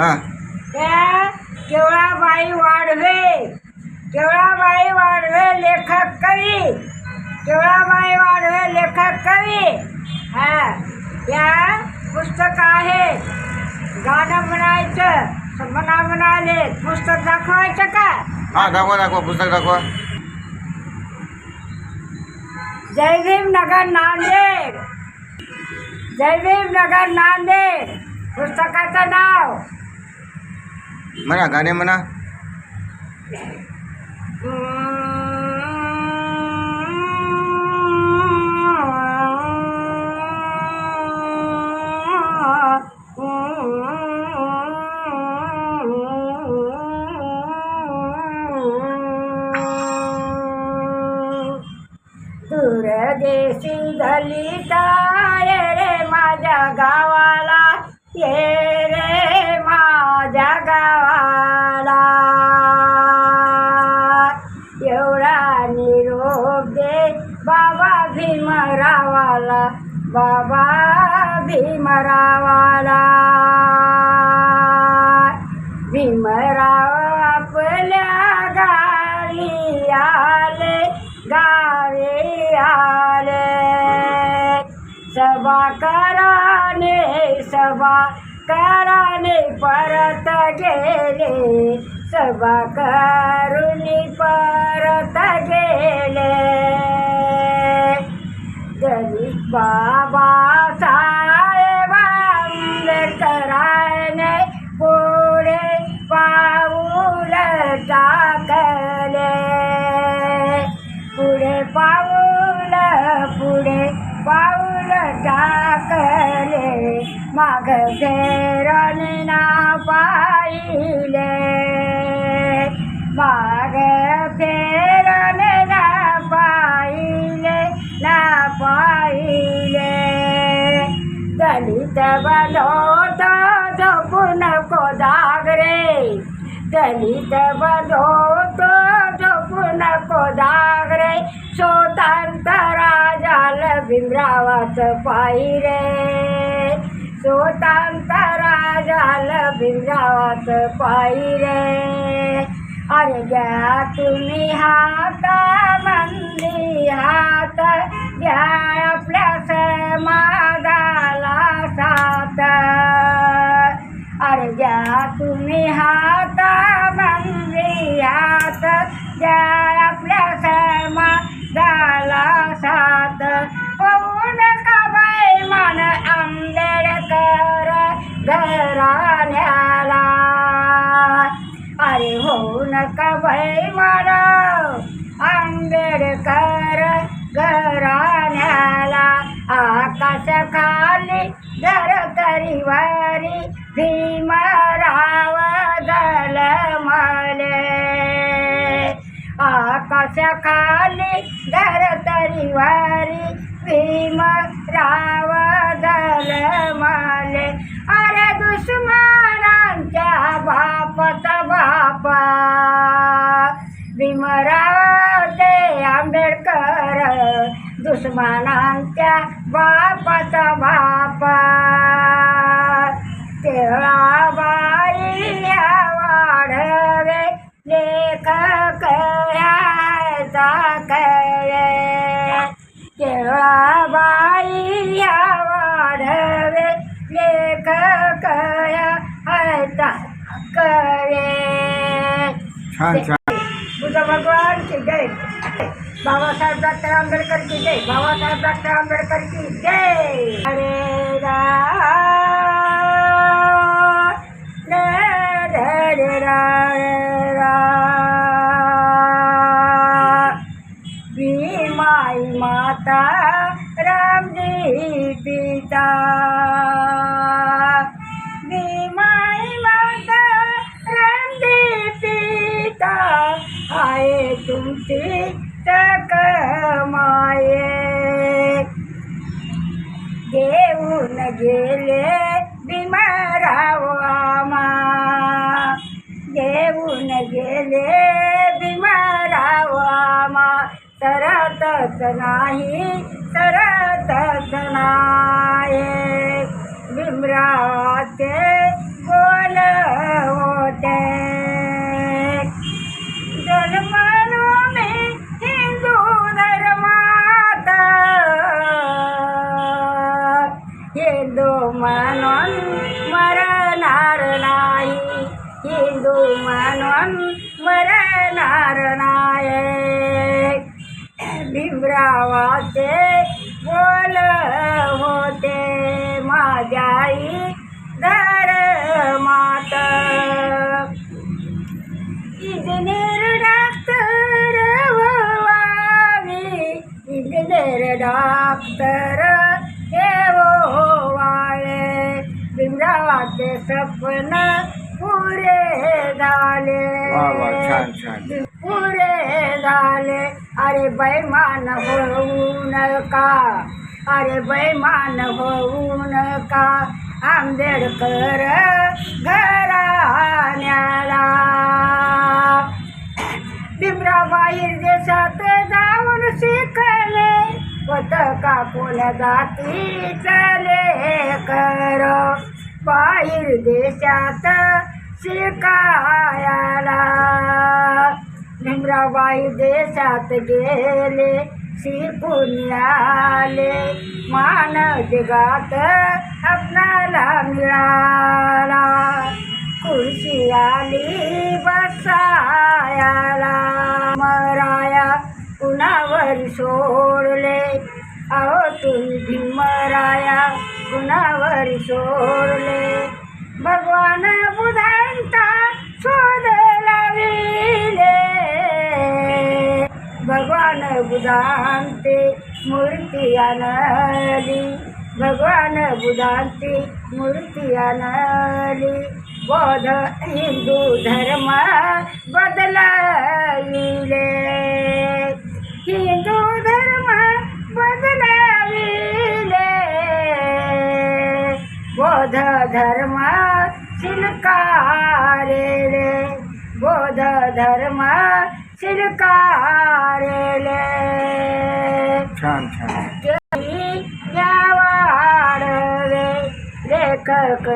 हा. त्या केवळाबाई वाढवे केवळाबाई वाढवे लेखक कवी केवळाबाई वाढवे लेखक कवी. हा या पुस्तक आहे. गाणं म्हणायचं म्हणा म्हणाले पुस्तक दाखवायचं का? हा दाखवा दाखवा पुस्तक दाखवा. जय भीम नगर नांदेड. जय भीम नगर नांदेड. पुस्तकाचं नाव म्हणा गाणे म्हणा दूरदेशी दलिताय रे माझ्या गाव बाबा भीमरावाला. भीमराव आपल्या गावी आले गावी आले. सभा कराने सभा कराने परत गेले. सभा करून परत गेले. दलित बाबा साहेब आंबेडकराने पुढे पाऊल टाकले. पुढे पाऊल पुढे पाऊल टाकले. माग फेरणे ना पाहिले. माग फेर दलित बंधोत झोपू नको जागरे दलित बंधोत झोपून को जागरे स्वतंत्र भीमरावाच पाहिरे रे. स्वतंत्र भीमरावाच पायी रे. अरे घ्या तुम्ही हात मंदी हात घ्या आपल्या समा घ्या तुम्ही हात हात आपल्या सर्मा झाला सात पौन बाई मन आंबेडकर घराण्याला. अरे होऊन नका बाई मन आंबेडकर घराण्या आकाश खाली जर तरी वारी भीमराव मले आकाश खाली धर तरी वारी भीमराव मले अरे दुश्मनांच्या बापचा बापा. भीमराव दुश्मनांच्या बापाचा बापा केळाबाई वाढवे लेखक ह्याचा कळे केळाबाई वाढवे लेखक ह्याचा कळे छान छान बुद्ध भगवान की जय। बाबासाहेब डॉक्टर आंबेडकर की जय. बाबासाहेब डॉक्टर आंबेडकर की जय. हरे राम हरे राम भीमाई माता रामजी पिता. भीमाई माये. घेऊन गेले भीमराव घेऊन गेले भीमराव आमा. सरतच नाही तर म्हणून मरणार नाही. हिंदू म्हणून मरणार नाही भीमरावाचे बोल होते. माझ्याई धर मात. इंजिनीर डॉक्टर व्हावी. इंजिनीर डॉक्टर भीमरावाचे स्वप्न पुरे झाले. पुरे झाले. अरे बैमान होऊ नका. अरे बैमान होऊ नका. आंबेडकर घराण्याला. भीमराबाई देशात जाऊन शिकले. होत का कोण्या जातीचले कर. बाहेर देशात शिकायाला भिमराबाई देशात गेले शिकून आले. मान जगात आपणाला मिळाला. खुशी आली बसायाला. मराया कुणावर सो નાવરી સોરલે ભગવાન બુધાંતા શોધ લાવી भगवान ભગવાન બુધાંતે મૂર્તિયા भगवान ભગવાન બુધાંતે મૂર્તિયા નલી બોધ હિન્દુ ધર્મ બદલાવી ધર્મ સિલકારે રે બોધ ધર્મ સિલકારે લે. છાન છાન. રે લેખક